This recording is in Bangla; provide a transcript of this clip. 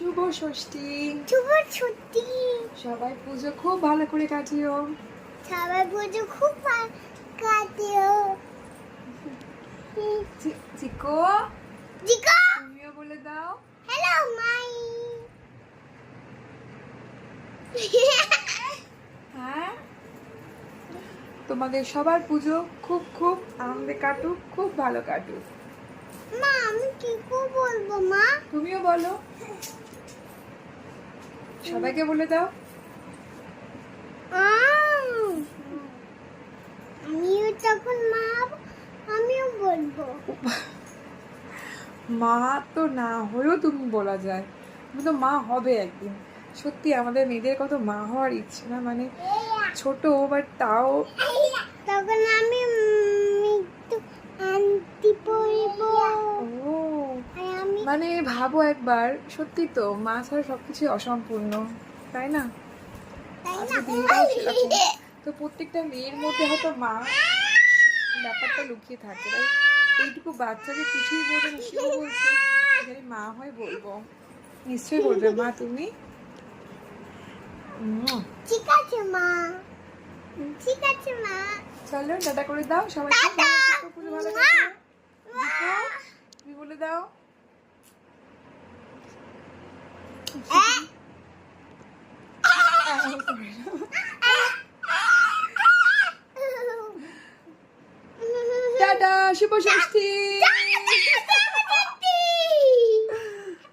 শুভ ষষ্ঠী। শুভ ছুটি সবাই পুজো খুব ভালো করে কাটিও। সবাই পুজো খুব ভালো কাটিও। চি- চিকো জিকো তুমিও বলে দাও। হ্যালো মাই। হ্যাঁ? তোমাদের সবার পুজো খুব খুব আনন্দে কাটুক খুব ভালো কাটুক। মা আমি কি করে বলব মা? তুমিও বলো। সবাইকে বলে দাও। আম। আমিও যখন মা আমিও বলব। মা তো না হয়েও তুমি বলা যায়। তুমি তো মা হবে একদিন। সত্যি আমাদের মেয়েদের কত মা হওয়ার ইচ্ছে না মানে ছোট বাট তাও মানে ভাবো একবার সত্যি তো মা ছাড়া সবকিছু অসম্পূর্ণ তাই না। তো প্রত্যেকটা মেয়ের মধ্যে হয়তো মা ব্যাপারটা লুকিয়ে থাকে তাই? এইটুকু বাচ্চাকে কিছুই বলবে সেও বলছে মা হয়ে বলব। নিশ্চয়ই বলবে মা তুমি? ঠিক আছে মা। ঠিক আছে মা। চলো টাটা করে দাও সবাই। ভালো থেকো, পুজো ভালো মা। কাটিও। দিকো, তুমি বলে দাও টাটা শুভ ষষ্ঠী।